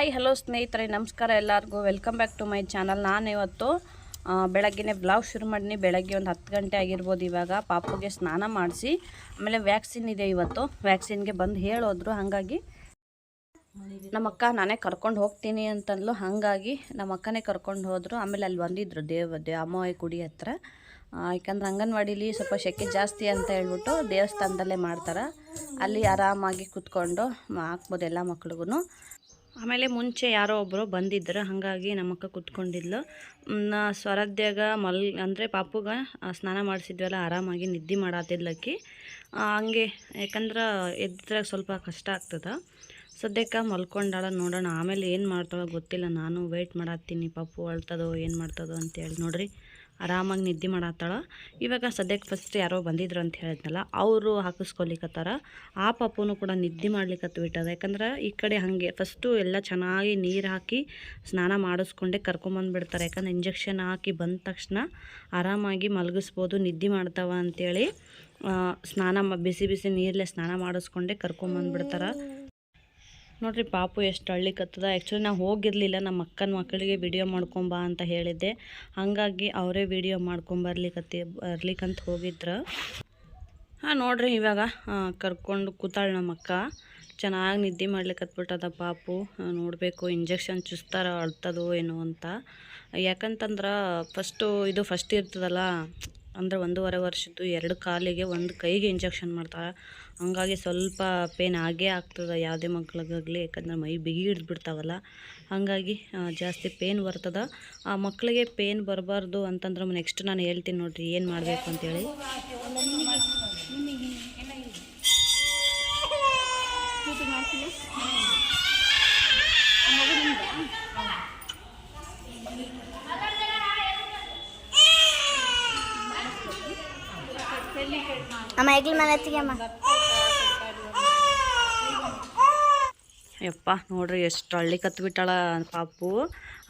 Hi, hello ಸ್ನೇಹಿತರೆ, ನಮಸ್ಕಾರ ಎಲ್ಲರಿಗೂ. Welcome back to my channel ನಾನು ಇವತ್ತು ಬೆಳಗ್ಗೆನೇ ಬ್ಲಾಗ್ ಶುರು ಮಾಡಿನಿ. ಬೆಳಗ್ಗೆ ಒಂದು ಹತ್ತು ಗಂಟೆ ಆಗಿರ್ಬೋದು ಇವಾಗ. ಪಾಪುಗೆ ಸ್ನಾನ ಮಾಡಿಸಿ, ಆಮೇಲೆ ವ್ಯಾಕ್ಸಿನ್ ಇದೆ ಇವತ್ತು. ವ್ಯಾಕ್ಸಿನ್ಗೆ ಬಂದು ಹೇಳೋದ್ರು, ಹಾಗಾಗಿ ನಮ್ಮ ಅಕ್ಕ ನಾನೇ ಕರ್ಕೊಂಡು ಹೋಗ್ತೀನಿ ಅಂತಂದ್ಲು. ಹಾಗಾಗಿ ನಮ್ಮ ಅಕ್ಕನೇ ಕರ್ಕೊಂಡು ಹೋದರು. ಆಮೇಲೆ ಅಲ್ಲಿ ಬಂದಿದ್ರು ದೇವ, ದೇ ಅಮ್ಮವಾಯಿ ಗುಡಿ ಹತ್ರ. ಯಾಕಂದ್ರೆ ಅಂಗನವಾಡಿಲಿ ಸ್ವಲ್ಪ ಶೆಕೆ ಜಾಸ್ತಿ ಅಂತ ಹೇಳ್ಬಿಟ್ಟು ದೇವಸ್ಥಾನದಲ್ಲೇ ಮಾಡ್ತಾರೆ. ಅಲ್ಲಿ ಆರಾಮಾಗಿ ಕೂತ್ಕೊಂಡು, ಹಾಕ್ಬೋದು ಎಲ್ಲ ಮಕ್ಳಿಗೂ ಆಮೇಲೆ ಮುಂಚೆ ಯಾರೋ ಒಬ್ಬರು ಬಂದಿದ್ದರು ಹಾಗಾಗಿ ನಮ್ಮಕ್ಕ ಕುತ್ಕೊಂಡಿದ್ಲು. ಸ್ವರದ್ಯಾಗ ಮಲ್ ಅಂದರೆ ಪಾಪುಗ ಸ್ನಾನ ಮಾಡಿಸಿದ್ವಲ್ಲ ಆರಾಮಾಗಿ ನಿದ್ದೆ ಮಾಡತ್ತಿದ್ಲಕ್ಕಿ ಆ, ಹಂಗೆ ಯಾಕಂದ್ರೆ ಎದ್ರಾಗ ಸ್ವಲ್ಪ ಕಷ್ಟ ಆಗ್ತದೆ. ಸದ್ಯಕ್ಕೆ ಮಲ್ಕೊಂಡಾಳ ನೋಡೋಣ. ಆಮೇಲೆ ಏನು ಮಾಡ್ತಾಳೆ ಗೊತ್ತಿಲ್ಲ. ನಾನು ವೆಯ್ಟ್ ಮಾಡತ್ತೀನಿ. ಪಾಪು ಅಳ್ತದೋ ಏನು ಮಾಡ್ತದೋ ಅಂತೇಳಿ ನೋಡ್ರಿ. ಆರಾಮಾಗಿ ನಿದ್ದೆ ಮಾಡತ್ತಾಳ. ಇವಾಗ ಸದ್ಯಕ್ಕೆ ಫಸ್ಟ್ ಯಾರೋ ಬಂದಿದ್ರು ಅಂತ ಹೇಳಿದ್ನಲ್ಲ ಅವರು ಹಾಕಿಸ್ಕೊಲಿಕತ್ತಾರ. ಆ ಪಾಪುನು ಕೂಡ ನಿದ್ದೆ ಮಾಡ್ಲಿಕ್ಕೆ ಬಿಟ್ಟದ. ಯಾಕಂದ್ರೆ ಈ ಕಡೆ ಹಾಗೆ ಫಸ್ಟು ಎಲ್ಲ ಚೆನ್ನಾಗಿ ನೀರು ಹಾಕಿ ಸ್ನಾನ ಮಾಡಿಸ್ಕೊಂಡೆ ಕರ್ಕೊಂಬಂದ್ಬಿಡ್ತಾರೆ. ಯಾಕಂದ್ರೆ ಇಂಜೆಕ್ಷನ್ ಹಾಕಿ ಬಂದ ತಕ್ಷಣ ಆರಾಮಾಗಿ ಮಲಗಿಸ್ಬೋದು ನಿದ್ದೆ ಮಾಡ್ತಾವ ಅಂತೇಳಿ ಆ, ಸ್ನಾನ ಬಿಸಿ ಬಿಸಿ ನೀರಲ್ಲೇ ಸ್ನಾನ ಮಾಡಿಸ್ಕೊಂಡೆ ಕರ್ಕೊಂಬಂದ್ಬಿಡ್ತಾರೆ. ನೋಡ್ರಿ ಪಾಪು ಎಷ್ಟು ಅಳ್ಳಿಕತ್ತದ. ಆ್ಯಕ್ಚುಲಿ ನಾವು ಹೋಗಿರಲಿಲ್ಲ ನಮ್ಮ ಅಕ್ಕನ ಮಕ್ಕಳಿಗೆ ವಿಡಿಯೋ ಮಾಡ್ಕೊಂಬಾ ಅಂತ ಹೇಳಿದ್ದೆ. ಹಾಗಾಗಿ ಅವರೇ ವಿಡಿಯೋ ಮಾಡ್ಕೊಂಬರ್ಲಿಕತ್ತಿ ಬರ್ಲಿಕ್ಕಂತ ಹೋಗಿದ್ರು. ಹಾಂ, ನೋಡ್ರಿ ಇವಾಗ ಕರ್ಕೊಂಡು ಕೂತಾಳೆ ನಮ್ಮ ಅಕ್ಕ. ಚೆನ್ನಾಗಿ ನಿದ್ದೆ ಮಾಡ್ಲಿಕ್ಕತ್ಬಿಟ್ಟದ ಪಾಪು. ನೋಡಬೇಕು ಇಂಜೆಕ್ಷನ್ ಚುಸ್ತಾರ ಅಳ್ತದೋ ಏನೋ ಅಂತ. ಯಾಕಂತಂದ್ರೆ ಫಸ್ಟು ಇದು ಫಸ್ಟ್ ಇರ್ತದಲ್ಲ ಅಂದರೆ ಒಂದೂವರೆ ವರ್ಷದ್ದು ಎರಡು ಕಾಲಿಗೆ ಒಂದು ಕೈಗೆ ಇಂಜೆಕ್ಷನ್ ಮಾಡ್ತಾರೆ ಹಂಗಾಗಿ ಸ್ವಲ್ಪ ಪೇನ್ ಆಗೇ ಆಗ್ತದೆ ಯಾವುದೇ ಮಕ್ಳಿಗಾಗಲಿ, ಯಾಕಂದ್ರೆ ಮೈ ಬಿಗಿ ಹಿಡಿದ್ಬಿಡ್ತಾವಲ್ಲ. ಹಾಗಾಗಿ ಜಾಸ್ತಿ ಪೇನ್ ಬರ್ತದೆ. ಆ ಮಕ್ಕಳಿಗೆ ಪೇನ್ ಬರಬಾರ್ದು ಅಂತಂದ್ರೆ ನೆಕ್ಸ್ಟ್ ನಾನು ಹೇಳ್ತೀನಿ ನೋಡಿರಿ, ಏನು ಮಾಡಬೇಕು ಅಂತೇಳಿ. ಅಮ್ಮ ಎಗ್ಲಿ ಮೇಲೆ ಯಪ್ಪ, ನೋಡ್ರಿ ಎಷ್ಟು ಹಳ್ಳಿ ಕತ್ಬಿಟ್ಟಾಳ ಪಾಪು.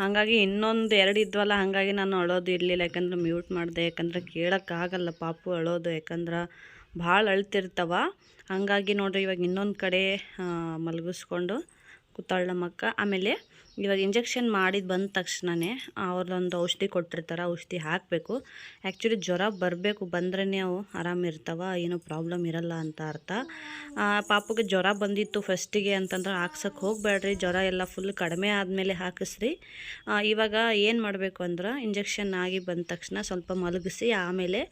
ಹಾಗಾಗಿ ಇನ್ನೊಂದು ಎರಡು ಇದ್ವಲ್ಲ, ಹಾಗಾಗಿ ನಾನು ಅಳೋದು ಇರಲಿಲ್ಲ. ಯಾಕಂದ್ರೆ ಮ್ಯೂಟ್ ಮಾಡಿದೆ. ಯಾಕಂದ್ರೆ ಕೇಳೋಕ್ಕಾಗಲ್ಲ ಪಾಪು ಅಳೋದು. ಯಾಕಂದ್ರೆ ಭಾಳ ಅಳ್ತಿರ್ತಾವ. ಹಾಗಾಗಿ ನೋಡ್ರಿ ಇವಾಗ ಇನ್ನೊಂದು ಕಡೆ ಮಲಗಿಸ್ಕೊಂಡು ಕೂತಾಳ ನಮ್ಮಕ್ಕ. ಆಮೇಲೆ ಇವಾಗ ಇಂಜೆಕ್ಷನ್ ಮಾಡಿದ ಬಂದ ತಕ್ಷಣವೇ ಅವ್ರದ್ದೊಂದು ಔಷಧಿ ಕೊಟ್ಟಿರ್ತಾರೆ, ಔಷಧಿ ಹಾಕಬೇಕು. ಆ್ಯಕ್ಚುಲಿ ಜ್ವರ ಬರಬೇಕು ಬಂದ್ರೇ ಅವು ಆರಾಮಿರ್ತಾವ ಏನೂ ಪ್ರಾಬ್ಲಮ್ ಇರಲ್ಲ ಅಂತ ಅರ್ಥ. ಪಾಪಗೆ ಜ್ವರ ಬಂದಿತ್ತು ಫಸ್ಟಿಗೆ ಅಂತಂದ್ರೆ ಹಾಕ್ಸಕ್ಕೆ ಹೋಗಬೇಡ್ರಿ, ಜ್ವರ ಎಲ್ಲ ಫುಲ್ ಕಡಿಮೆ ಆದಮೇಲೆ ಹಾಕಿಸ್ರಿ. ಇವಾಗ ಏನು ಮಾಡಬೇಕು ಅಂದ್ರೆ ಇಂಜೆಕ್ಷನ್ ಆಗಿ ಬಂದ ತಕ್ಷಣ ಸ್ವಲ್ಪ ಮಲಗಿಸಿ, ಆಮೇಲೆ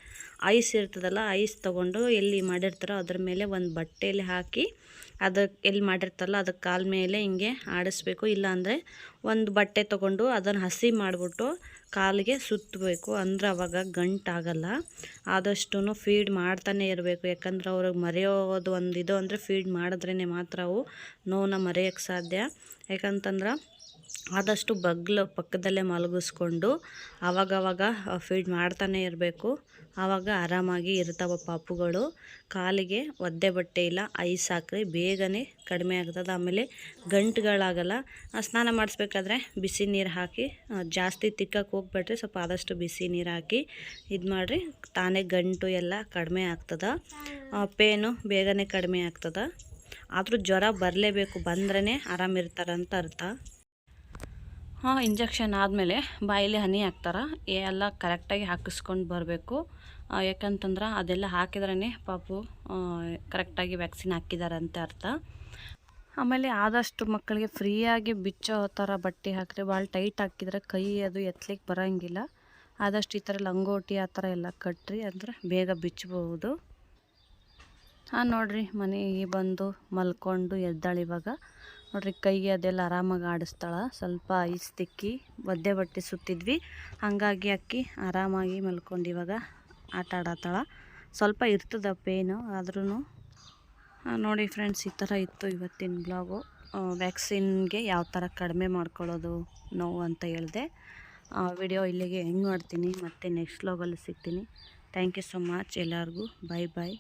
ಐಸ್ ಇರ್ತದಲ್ಲ, ಐಸ್ ತೊಗೊಂಡು ಎಲ್ಲಿ ಮಾಡಿರ್ತಾರೋ ಅದ್ರ ಮೇಲೆ ಒಂದು ಬಟ್ಟೆಯಲ್ಲಿ ಹಾಕಿ ಅದಕ್ಕೆ ಎಲ್ಲಿ ಮಾಡಿರ್ತಾರಲ್ಲ ಅದಕ್ಕೆ ಕಾಲ ಮೇಲೆ ಹಿಂಗೆ ಆಡಿಸ್ಬೇಕು. ಇಲ್ಲಾಂದರೆ ಒಂದು ಬಟ್ಟೆ ತೊಗೊಂಡು ಅದನ್ನು ಹಸಿ ಮಾಡಿಬಿಟ್ಟು ಕಾಲಿಗೆ ಸುತ್ತಬೇಕು. ಅಂದ್ರೆ ಅವಾಗ ಗಂಟಾಗಲ್ಲ. ಆದಷ್ಟು ಫೀಡ್ ಮಾಡ್ತಾನೆ ಇರಬೇಕು. ಯಾಕಂದ್ರೆ ಅವ್ರಿಗೆ ಮರೆಯೋದು ಒಂದು ಇದು ಅಂದರೆ ಫೀಡ್ ಮಾಡಿದ್ರೇ ಮಾತ್ರ ಅವು ನೋವನ್ನ ಮರೆಯೋಕ್ಕೆ ಸಾಧ್ಯ. ಯಾಕಂತಂದ್ರೆ ಆದಷ್ಟು ಬಗ್ಲು ಪಕ್ಕದಲ್ಲೇ ಮಲಗಿಸ್ಕೊಂಡು ಆವಾಗವಾಗ ಫೀಡ್ ಮಾಡ್ತಾನೆ ಇರಬೇಕು. ಆವಾಗ ಆರಾಮಾಗಿ ಇರ್ತಾವ ಪಾಪುಗಳು. ಕಾಲಿಗೆ ಒದ್ದೆ ಬಟ್ಟೆ ಇಲ್ಲ, ಐಸ್ ಹಾಕ್ರಿ, ಬೇಗನೆ ಕಡಿಮೆ ಆಗ್ತದೆ. ಆಮೇಲೆ ಗಂಟುಗಳಾಗಲ್ಲ. ಸ್ನಾನ ಮಾಡಿಸ್ಬೇಕಾದ್ರೆ ಬಿಸಿ ನೀರು ಹಾಕಿ ಜಾಸ್ತಿ ತಿಕ್ಕಕ್ಕೆ ಹೋಗ್ಬೇಡ್ರಿ, ಸ್ವಲ್ಪ ಆದಷ್ಟು ಬಿಸಿ ನೀರು ಹಾಕಿ ಇದು ಮಾಡಿರಿ. ತಾನೇ ಗಂಟು ಎಲ್ಲ ಕಡಿಮೆ ಆಗ್ತದೆ. ಪೇನು ಬೇಗನೆ ಕಡಿಮೆ ಆಗ್ತದೆ. ಆದರೂ ಜ್ವರ ಬರಲೇಬೇಕು ಬಂದ್ರೇ ಆರಾಮಿರ್ತಾರಂತ ಅರ್ಥ. ಇಂಜೆಕ್ಷನ್ ಆದಮೇಲೆ ಬಾಯಲ್ಲಿ ಹನಿ ಹಾಕ್ತಾರೆ. ಎಲ್ಲ ಕರೆಕ್ಟಾಗಿ ಹಾಕಿಸ್ಕೊಂಡು ಬರಬೇಕು. ಯಾಕಂತಂದ್ರೆ ಅದೆಲ್ಲ ಹಾಕಿದ್ರೇ ಪಾಪು ಕರೆಕ್ಟಾಗಿ ವ್ಯಾಕ್ಸಿನ್ ಹಾಕಿದ್ದಾರೆ ಅಂತ ಅರ್ಥ. ಆಮೇಲೆ ಆದಷ್ಟು ಮಕ್ಕಳಿಗೆ ಫ್ರೀಯಾಗಿ ಬಿಚ್ಚೋ ಥರ ಬಟ್ಟೆ ಹಾಕಿದ್ರೆ ಭಾಳ ಟೈಟ್ ಹಾಕಿದ್ರೆ ಕೈ ಅದು ಎತ್ತಲಿಕ್ಕೆ ಬರೋಂಗಿಲ್ಲ. ಆದಷ್ಟು ಈ ಥರ ಲಂಗೋಟಿ ಆ ಥರ ಎಲ್ಲ ಕಟ್ಟ್ರಿ ಅಂದ್ರೆ ಬೇಗ ಬಿಚ್ಚಬಹುದು ಹಾಂ ನೋಡಿರಿ, ಮನೆಗೆ ಬಂದು ಮಲ್ಕೊಂಡು ಎದ್ದಾಳೆ ಇವಾಗ ನೋಡ್ರಿ ಕೈಗೆ ಅದೆಲ್ಲ ಆರಾಮಾಗಿ ಆಡಿಸ್ತಾಳ. ಸ್ವಲ್ಪ ಐಸ್ ತಿಕ್ಕಿ ಒದ್ದೆ ಬಟ್ಟೆ ಸುತ್ತಿದ್ವಿ. ಹಾಗಾಗಿ ಅಕ್ಕಿ ಆರಾಮಾಗಿ ಮಲ್ಕೊಂಡು ಇವಾಗ ಆಟ ಆಡತ್ತಾಳ ಸ್ವಲ್ಪ ಇರ್ತದ ಪೇನು ಆದ್ರೂ ನೋಡಿ ಫ್ರೆಂಡ್ಸ್ ಈ ಥರ ಇತ್ತು ಇವತ್ತಿನ ಬ್ಲಾಗು ವ್ಯಾಕ್ಸಿನ್ಗೆ ಯಾವ ಥರ ಕಡಿಮೆ ಮಾಡ್ಕೊಳ್ಳೋದು ನೋವು ಅಂತ ಹೇಳಿದೆ. ವಿಡಿಯೋ ಇಲ್ಲಿಗೆ ಹೆಂಗೆ ಮಾಡ್ತೀನಿ. ಮತ್ತು ನೆಕ್ಸ್ಟ್ ಬ್ಲಾಗಲ್ಲಿ ಸಿಗ್ತೀನಿ. ಥ್ಯಾಂಕ್ ಯು ಸೊ ಮಚ್ ಎಲ್ಲರಿಗೂ ಬೈ ಬಾಯ್